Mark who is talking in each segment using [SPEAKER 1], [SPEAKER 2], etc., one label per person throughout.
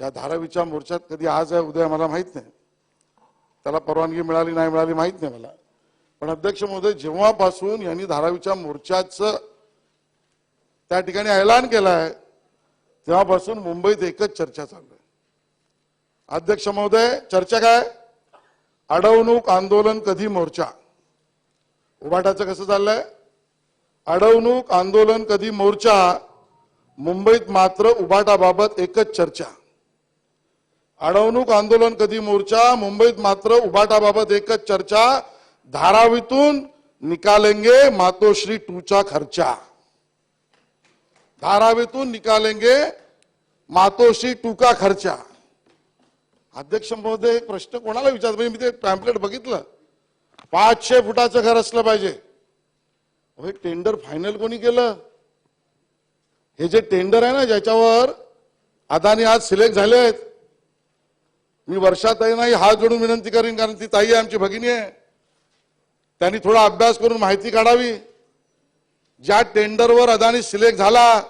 [SPEAKER 1] या धारावीच्या मोर्चात कधी आज आहे उद्या मला माहीत नाही. त्याला परवानगी मिळाली नाही मिळाली माहीत नाही मला. पण अध्यक्ष महोदय जेव्हापासून यांनी धारावीच्या मोर्चाचं त्या ठिकाणी ऐलान केलाय तेव्हापासून मुंबईत एकच चर्चा चालू आहे. अध्यक्ष महोदय चर्चा काय? अडवणूक आंदोलन कधी मोर्चा? उभाटाचं कसं चाललंय? अडवणूक आंदोलन कधी मोर्चा? मुंबईत मात्र उभाटाबाबत एकच चर्चा. अडवणूक आंदोलन कधी मोर्चा? मुंबईत मात्र उभाटाबाबत एकच चर्चा. धारावीतून निकालेंगे मातोश्री टूचा खर्चा. धारावीतून निकालेंगे मातोश्री टू का खर्चा. अध्यक्ष महोदय एक प्रश्न कोणाला विचारतो? म्हणजे मी ते पॅम्पलेट बघितलं. पाचशे फुटाचं घर असलं पाहिजे. हे टेंडर फायनल कोणी केलं? हे जे टेंडर आहे ना ज्याच्यावर अदानी आज सिलेक्ट झाले आहेत मी वर्षाताई नाही हात जोडून विनंती करीन कारण ती ताई आहे आमची भगिनी आहे. त्यांनी थोडा अभ्यास करून माहिती काढावी. ज्या टेंडरवर अदानी सिलेक्ट झाला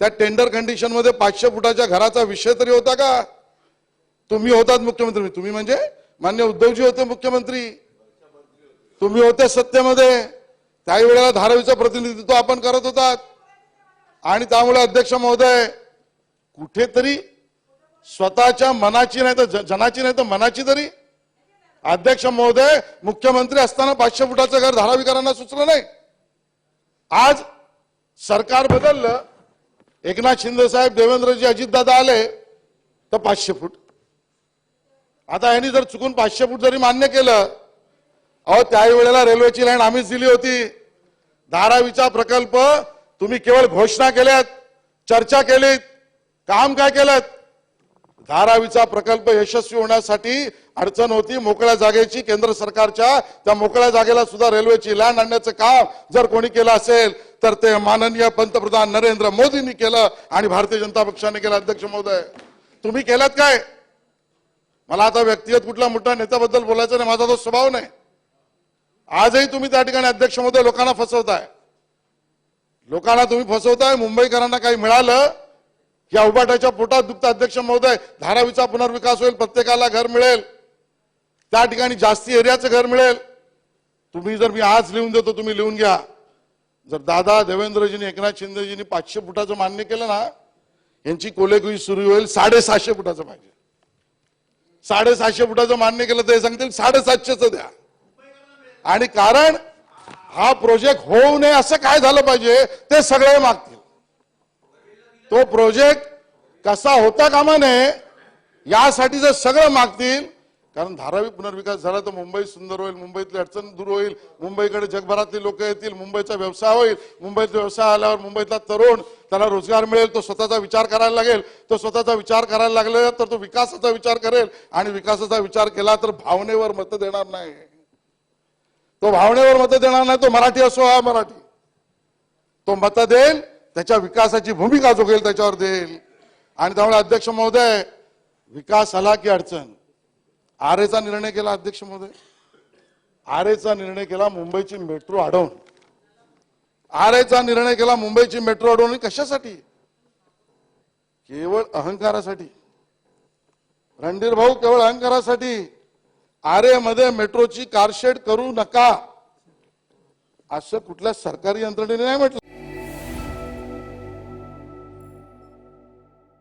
[SPEAKER 1] त्या टेंडर कंडिशनमध्ये पाचशे फुटाच्या घराचा विषय तरी होता का? तुम्ही होतात मुख्यमंत्री. तुम्ही म्हणजे मान्य उद्धवजी होते मुख्यमंत्री. तुम्ही होते सत्तेमध्ये. त्याही वेळेला धारावीचं प्रतिनिधित्व आपण करत होतात. आणि त्यामुळे अध्यक्ष महोदय कुठेतरी स्वतःच्या मनाची नाही तर ज- जनाची नाही तर मनाची तरी. अध्यक्ष महोदय मुख्यमंत्री असताना पाचशे फुटाचं घर धारावीकरांना सुचलं नाही. आज सरकार बदललं. एकनाथ शिंदे साहेब देवेंद्रजी अजितदादा आले तर पाचशे फूट. आता यांनी जर चुकून पाचशे फूट जरी मान्य केलं अहो त्याही वेळेला रेल्वेची लाईन आम्हीच दिली होती. धारावीचा प्रकल्प तुम्ही केवळ घोषणा केल्यात चर्चा केलीत काम काय केलं धारावीचा प्रकल्प यशस्वी होण्यासाठी अडचण होती मोकळ्या जागेची. केंद्र सरकारच्या त्या मोकळ्या जागेला सुद्धा रेल्वेची लँड आणण्याचं काम जर कोणी केलं असेल तर ते माननीय पंतप्रधान नरेंद्र मोदींनी केलं आणि भारतीय जनता पक्षाने केलं. अध्यक्ष महोदय तुम्ही केलात काय? मला आता व्यक्तिगत कुठल्या मोठ्या नेत्याबद्दल बोलायचं नाही माझा तो स्वभाव नाही. आजही तुम्ही त्या ठिकाणी अध्यक्ष महोदय लोकांना फसवताय. लोकांना तुम्ही फसवताय मुंबईकरांना काही मिळालं या उभाट्याच्या पोटात दुखत. अध्यक्ष महोदय धारावीचा पुनर्विकास होईल प्रत्येकाला घर मिळेल. त्या ठिकाणी जास्ती एरियाचं घर मिळेल. तुम्ही जर मी आज लिहून देतो तुम्ही लिहून घ्या. जर दादा देवेंद्रजींनी एकनाथ शिंदेजींनी पाचशे फुटाचं मान्य केलं ना यांची कोलेकुई सुरू होईल साडेसहाशे फुटाचं पाहिजे. साडेसहाशे फुटाचं मान्य केलं तर हे सांगतील साडेसातशेच द्या. आणि कारण हा प्रोजेक्ट होऊ नये असं काय झालं पाहिजे ते सगळे मागतील. तो प्रोजेक्ट कसा होता कामा नये यासाठी जर सगळं मागतील कारण धारावी पुनर्विकास झाला तर मुंबई सुंदर होईल मुंबईतली अडचण दूर होईल मुंबईकडे जगभरातली लोक येतील मुंबईचा व्यवसाय होईल मुंबईचा व्यवसाय आल्यावर मुंबईतला तरुण त्याला रोजगार मिळेल तो स्वतःचा विचार करायला लागेल. तो स्वतःचा विचार करायला लागला तर तो विकासाचा विचार करेल. आणि विकासाचा विचार केला तर भावनेवर मत देणार नाही. तो भावनेवर मत देणार नाही तो मराठी असो हा मराठी. तो मत देईल त्याच्या विकासाची भूमिका जो घेईल त्याच्यावर देईल. आणि त्यामुळे अध्यक्ष महोदय विकास आला की अडचण. आरेचा निर्णय केला अध्यक्ष महोदय. आरेचा निर्णय केला मुंबईची मेट्रो अडवून. आरेचा निर्णय केला मुंबईची मेट्रो अडवून. कशासाठी? केवळ अहंकारासाठी. रणधीर भाऊ केवळ अहंकारासाठी. आरे मध्ये मेट्रोची कारशेड करू नका. असं कुठल्या सरकारी यंत्रणेने नाही म्हटलं.